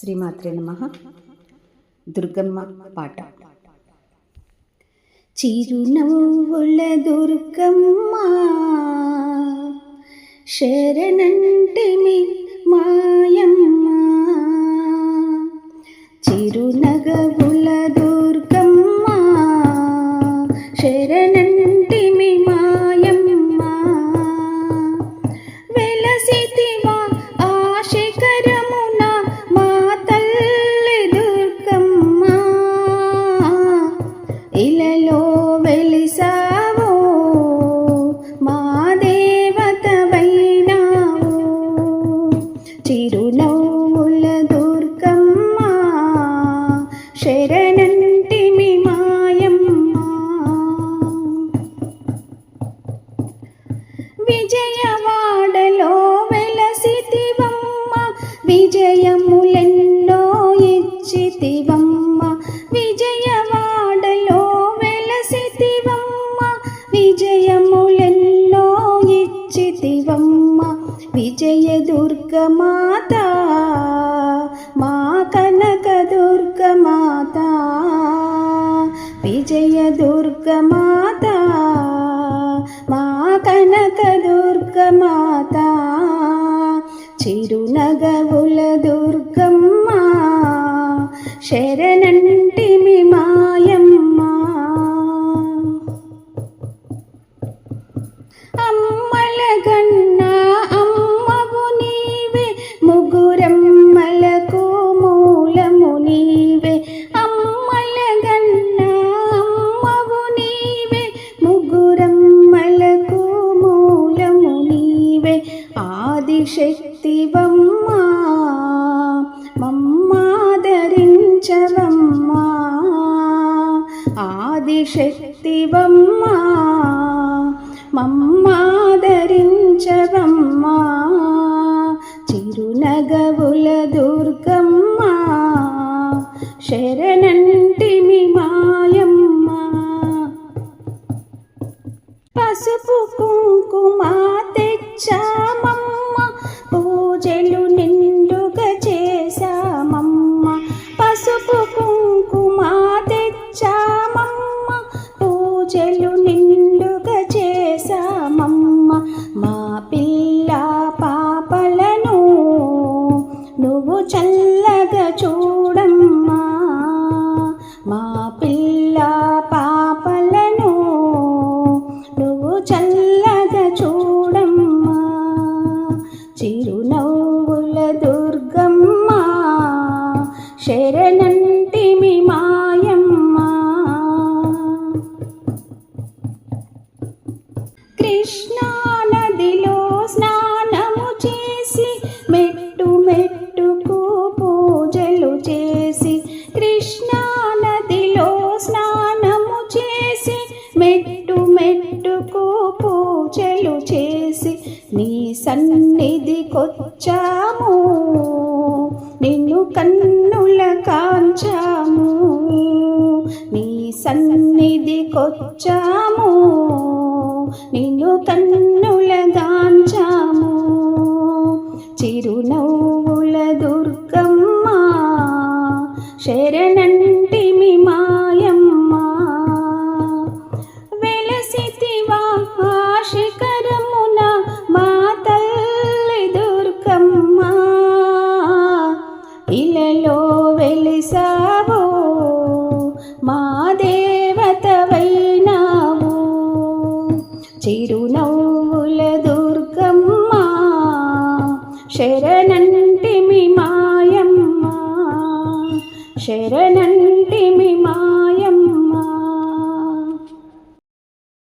శ్రీమాత్రే నమ. దుర్గమ్మ పాట. చిరునవ్వుల దుర్గమ్మ శరణంటిమి మాయమ్మ. శరణంటిమి మాయమ్మ. విజయవాడలో వెలసితివమ్మ విజయములెన్నో ఇచ్చితివమ్మ. విజయవాడలో వెలసితివమ్మ విజయములెన్నో ఇచ్చితివమ్మ. విజయదుర్గమాత మా దుర్గమాత మా కనక దుర్గమాత చిరునగవుల దుర్గమ్మ శరణంటిమి మాయమ్మ. అమ్మల గన్న శక్తి ఆదిశక్తివమ్మా మమ్మాదరించవమ్మా. ఆదిశక్తివమ్మా మమ్మాదరించవమ్మా. చిరునగవుల చల్లగా చూడమ్మా. మా పిల్ల పాపలను నువ్వు చల్లగా చూడమ్మా. చిరునవ్వుల దుర్గమ్మ శరణంటిమి మాయమ్మ. కృష్ణ సన్నిధికొచ్చాము నిన్ను కన్నుల కాంచాము. నీ సన్నిధికొచ్చాము నిన్ను కన్నుల గాంచాము చిరునవ్వు చేశావు మా దేవతవైనావు. చిరునవ్వుల దుర్గమ్మ శరణంటిమి మాయమ్మ శరణంటిమి